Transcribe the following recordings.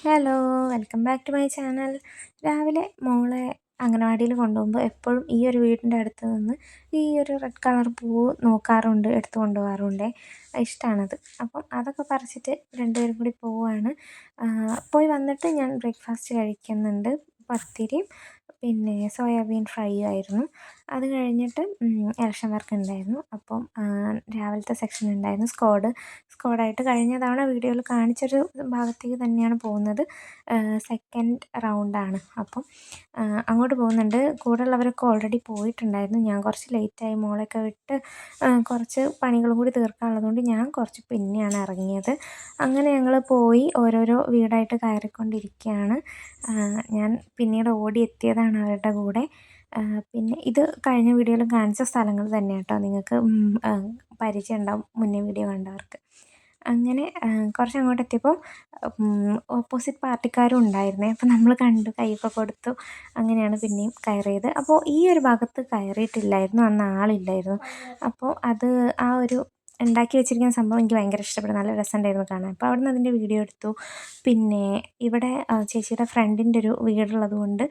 Hello welcome back to my channel രാവിലെ മോളെ അംഗനവാടിയിൽ കൊണ്ടുപോകുമ്പോൾ എപ്പോഴും ഈ ഒരു വീടിന്റെ അടുത്ത് നിന്ന് ഈ ഒരു റെഡ് കളർ പൂവ് നോക്കാറുണ്ട് എടുത്തു കൊണ്ടുപോകാറുണ്ട്. ഇഷ്ടമാണത് അപ്പം അതൊക്കെ പറിച്ചിട്ട് രണ്ടുപേരും കൂടി പോവുകയാണ്. പോയി വന്നിട്ട് ഞാൻ ബ്രേക്ക്ഫാസ്റ്റ് കഴിക്കുന്നുണ്ട് പത്തിരിയും പിന്നെ സോയാബീൻ ഫ്രൈ ആയിരുന്നു. അത് കഴിഞ്ഞിട്ട് ഇലക്ഷൻ വർക്ക് ഉണ്ടായിരുന്നു. അപ്പം രാവിലത്തെ സെക്ഷൻ ഉണ്ടായിരുന്നു സ്ക്വാഡ്. സ്ക്വാഡായിട്ട് കഴിഞ്ഞ തവണ വീഡിയോയിൽ കാണിച്ചൊരു ഭാഗത്തേക്ക് തന്നെയാണ് പോകുന്നത്. സെക്കൻഡ് റൗണ്ടാണ് അപ്പം അങ്ങോട്ട് പോകുന്നുണ്ട്. കൂടെയുള്ളവരൊക്കെ ഓൾറെഡി പോയിട്ടുണ്ടായിരുന്നു. ഞാൻ കുറച്ച് ലേറ്റായി മോളൊക്കെ വിട്ട് കുറച്ച് പണികളും കൂടി തീർക്കാനുള്ളതുകൊണ്ട് ഞാൻ കുറച്ച് പിന്നെയാണ് ഇറങ്ങിയത്. അങ്ങനെ ഞങ്ങൾ പോയി ഓരോരോ വീടായിട്ട് കയറിക്കൊണ്ടിരിക്കുകയാണ്. ഞാൻ പിന്നീട് ഓടി എത്തിയതാണ് അവരുടെ കൂടെ. പിന്നെ ഇത് കഴിഞ്ഞ വീഡിയോയിൽ കാണിച്ച സ്ഥലങ്ങൾ തന്നെ കേട്ടോ നിങ്ങൾക്ക് പരിചയം ഉണ്ടാവും മുന്നേ വീഡിയോ കണ്ടവർക്ക്. അങ്ങനെ കുറച്ച് അങ്ങോട്ട് എത്തിയപ്പോൾ ഓപ്പോസിറ്റ് പാർട്ടിക്കാരും ഉണ്ടായിരുന്നേ. അപ്പോൾ നമ്മൾ കണ്ടു കൈയൊക്കെ കൊടുത്തു. അങ്ങനെയാണ് പിന്നെയും കയറിയത്. അപ്പോൾ ഈ ഒരു ഭാഗത്ത് കയറിയിട്ടില്ലായിരുന്നു. അന്ന് ആളില്ലായിരുന്നു. അപ്പോൾ അത് ആ ഒരു ഉണ്ടാക്കി വെച്ചിരിക്കുന്ന സംഭവം എനിക്ക് ഭയങ്കര ഇഷ്ടപ്പെട്ടു. നല്ല രസമുണ്ടായിരുന്നു കാണാൻ. അപ്പോൾ അവിടെ നിന്ന് അതിന്റെ വീഡിയോ എടുത്തു. പിന്നെ ഇവിടെ ചേച്ചിയുടെ ഫ്രണ്ടിന്റെ ഒരു വീടുള്ളത് കൊണ്ട്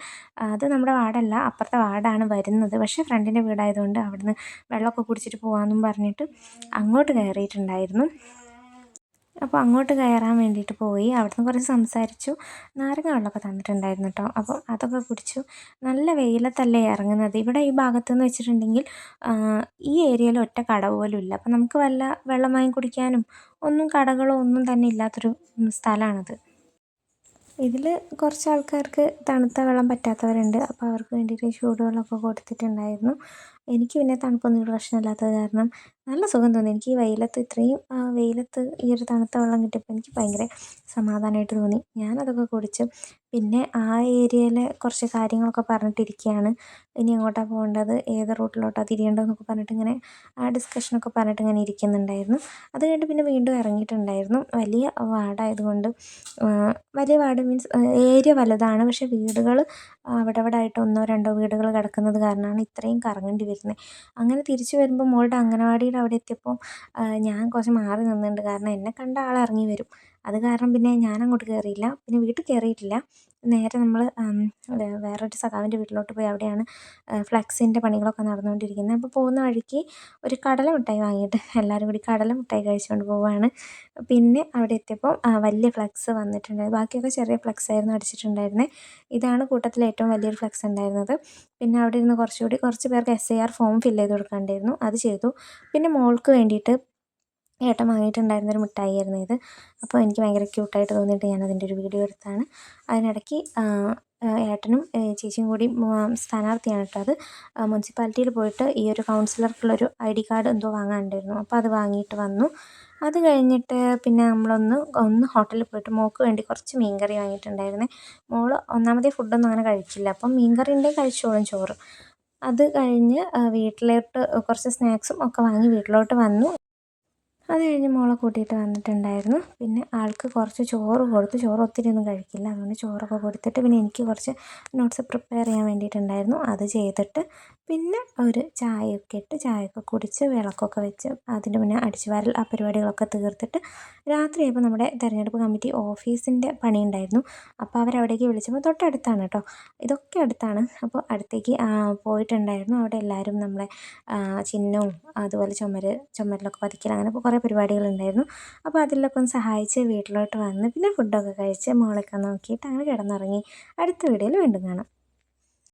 അത് നമ്മുടെ വാർഡല്ല അപ്പുറത്തെ വാർഡാണ് വരുന്നത്. പക്ഷേ ഫ്രണ്ടിന്റെ വീടായതുകൊണ്ട് അവിടുന്ന് വെള്ളമൊക്കെ കുടിച്ചിട്ട് പോകാമെന്നും പറഞ്ഞിട്ട് അങ്ങോട്ട് കയറിയിട്ടുണ്ടായിരുന്നു. അപ്പോൾ അങ്ങോട്ട് കയറാൻ വേണ്ടിയിട്ട് പോയി. അവിടുന്ന് കുറച്ച് സംസാരിച്ചു. നാരങ്ങ വെള്ളമൊക്കെ തന്നിട്ടുണ്ടായിരുന്നു കേട്ടോ. അപ്പോൾ അതൊക്കെ കുടിച്ചു. നല്ല വെയിലത്തല്ലേ ഇറങ്ങുന്നത്? ഇവിടെ ഈ ഭാഗത്തെന്ന് വെച്ചിട്ടുണ്ടെങ്കിൽ ഈ ഏരിയയിൽ ഒറ്റ കട പോലും ഇല്ല. അപ്പോൾ നമുക്ക് വല്ല വെള്ളം വാങ്ങി കുടിക്കാനും ഒന്നും കടകളോ ഒന്നും തന്നെ ഇല്ലാത്തൊരു സ്ഥലമാണത്. ഇതിൽ കുറച്ച് ആൾക്കാർക്ക് തണുത്ത വെള്ളം പറ്റാത്തവരുണ്ട്. അപ്പോൾ അവർക്ക് വേണ്ടിയിട്ട് ചൂടുവെള്ളമൊക്കെ കൊടുത്തിട്ടുണ്ടായിരുന്നു. എനിക്ക് പിന്നെ തണുപ്പൊന്നും ഒരു പ്രശ്നമില്ലാത്തത് കാരണം നല്ല സുഖം തോന്നി. എനിക്ക് ഈ വെയിലത്ത് ഇത്രയും വെയിലത്ത് ഈ ഒരു തണുത്ത വെള്ളം കിട്ടിയപ്പോൾ എനിക്ക് ഭയങ്കര സമാധാനമായിട്ട് തോന്നി. ഞാനതൊക്കെ കുടിച്ചു പിന്നെ ആ ഏരിയയിലെ കുറച്ച് കാര്യങ്ങളൊക്കെ പറഞ്ഞിട്ടിരിക്കുകയാണ് ഇനി എങ്ങോട്ടാണ് പോകേണ്ടത്? ഏത് റൂട്ടിലോട്ടാണ് തിരിയേണ്ടതെന്നൊക്കെ പറഞ്ഞിട്ട് ഇങ്ങനെ ആ ഡിസ്കഷനൊക്കെ പറഞ്ഞിട്ട് ഇങ്ങനെ ഇരിക്കുന്നുണ്ടായിരുന്നു. അത് കഴിഞ്ഞിട്ട് പിന്നെ വീണ്ടും ഇറങ്ങിയിട്ടുണ്ടായിരുന്നു. വലിയ വാർഡായതുകൊണ്ട് വലിയ വാർഡ് മീൻസ് ഏരിയ വലുതാണ്. പക്ഷേ വീടുകൾ അവിടെ അവിടെ ആയിട്ട് ഒന്നോ രണ്ടോ വീടുകൾ കിടക്കുന്നത് കാരണമാണ് ഇത്രയും കറങ്ങേണ്ടി വരുന്നത് അങ്ങനെ തിരിച്ചു വരുമ്പോൾ മോളുടെ അംഗനവാടിയുടെ അവിടെ എത്തിയപ്പോൾ ഞാൻ കുറച്ച് മാറി നിന്നിട്ടുണ്ട്. കാരണം എന്നെ കണ്ട ആൾ ഇറങ്ങി വരും. അത് കാരണം പിന്നെ ഞാനങ്ങോട്ട് കയറിയില്ല പിന്നെ വീട്ടിൽ കയറിയിട്ടില്ല നേരെ നമ്മൾ വേറൊരു സഖാവിന്റെ വീട്ടിലോട്ട് പോയി അവിടെയാണ് ഫ്ലക്സിന്റെ പണികളൊക്കെ നടന്നുകൊണ്ടിരിക്കുന്നത്. അപ്പോൾ പോകുന്ന വഴിക്ക് ഒരു കടല മിഠായി വാങ്ങിയിട്ട് എല്ലാവരും കൂടി കടല മിഠായി കഴിച്ചുകൊണ്ട് പോവുകയാണ്. പിന്നെ അവിടെ എത്തിയപ്പോൾ വലിയ ഫ്ലക്സ് വന്നിട്ടുണ്ടായിരുന്നു ബാക്കിയൊക്കെ ചെറിയ ഫ്ലക്സ് ആയിരുന്നു അടിച്ചിട്ടുണ്ടായിരുന്നത് ഇതാണ് കൂട്ടത്തിൽ ഏറ്റവും വലിയൊരു ഫ്ലക്സ് ഉണ്ടായിരുന്നത്. പിന്നെ അവിടെ ഇരുന്ന് കുറച്ചുകൂടി കുറച്ച് പേർക്ക് S I R form fill ചെയ്ത് കൊടുക്കാണ്ടായിരുന്നു. അത് ചെയ്തു. പിന്നെ മോൾക്ക് വേണ്ടിയിട്ട് ഏട്ടൻ വാങ്ങിയിട്ടുണ്ടായിരുന്നൊരു മിഠായിയായിരുന്നു ഇത്. അപ്പോൾ എനിക്ക് ഭയങ്കര ക്യൂട്ടായിട്ട് തോന്നിയിട്ട് ഞാൻ അതിന്റെ ഒരു വീഡിയോ എടുത്തതാണ് അതിനിടയ്ക്ക് ഏട്ടനും ചേച്ചിയും കൂടി സ്ഥാനാർത്ഥിയാണ് കേട്ടോ അത്. മുനിസിപ്പാലിറ്റിയിൽ പോയിട്ട് ഈ ഒരു കൗൺസിലർക്കുള്ളൊരു ഐ ഡി കാർഡ് എന്തോ വാങ്ങാനുണ്ടായിരുന്നു. അപ്പോൾ അത് വാങ്ങിയിട്ട് വന്നു. അത് കഴിഞ്ഞിട്ട് പിന്നെ നമ്മളൊന്ന് ഒന്ന് ഹോട്ടലിൽ പോയിട്ട് മോൾക്ക് വേണ്ടി കുറച്ച് മീൻകറി വാങ്ങിയിട്ടുണ്ടായിരുന്നേ. മോൾ ഒന്നാമതേ ഫുഡൊന്നും അങ്ങനെ കഴിക്കില്ല അപ്പം മീൻകറി ഉണ്ടെങ്കിൽ കഴിച്ചോളും ചോറ്. അത് കഴിഞ്ഞ് വീട്ടിലോട്ട് കുറച്ച് സ്നാക്സും ഒക്കെ വാങ്ങി വീട്ടിലോട്ട് വന്നു. അത് കഴിഞ്ഞ് മോളെ കൂട്ടിയിട്ട് വന്നിട്ടുണ്ടായിരുന്നു. പിന്നെ ആൾക്ക് കുറച്ച് ചോറ് കൊടുത്തു. ചോറ് ഒത്തിരി ഒന്നും കഴിക്കില്ല. അതുകൊണ്ട് ചോറൊക്കെ കൊടുത്തിട്ട് പിന്നെ എനിക്ക് കുറച്ച് നോട്ട്സ് പ്രിപ്പയർ ചെയ്യാൻ വേണ്ടിയിട്ടുണ്ടായിരുന്നു. അത് ചെയ്തിട്ട് പിന്നെ ഒരു ചായയൊക്കെ ഇട്ട് ചായയൊക്കെ കുടിച്ച് വിളക്കൊക്കെ വെച്ച് അതിന് പിന്നെ അടിച്ചുവാരൽ ആ പരിപാടികളൊക്കെ തീർത്തിട്ട് രാത്രിയായപ്പോൾ നമ്മുടെ തിരഞ്ഞെടുപ്പ് കമ്മിറ്റി ഓഫീസിന്റെ പണി ഉണ്ടായിരുന്നു അപ്പോൾ അവരവിടേക്ക് വിളിച്ചപ്പോൾ തൊട്ടടുത്താണ് കേട്ടോ. ഇതൊക്കെ അടുത്താണ്. അപ്പോൾ അടുത്തേക്ക് പോയിട്ടുണ്ടായിരുന്നു. അവിടെ എല്ലാവരും നമ്മളെ ചിഹ്നവും അതുപോലെ ചുമര് ചുമരിലൊക്കെ പതിക്കൽ അങ്ങനെ കുറേ പരിപാടികളുണ്ടായിരുന്നു. അപ്പോൾ അതിലൊക്കെ ഒന്ന് സഹായിച്ച് വീട്ടിലോട്ട് വന്ന് പിന്നെ ഫുഡൊക്കെ കഴിച്ച് മോളൊക്കെ നോക്കിയിട്ട് അങ്ങനെ കിടന്നുറങ്ങി. അടുത്ത വീഡിയോയിൽ വീണ്ടും കാണാം.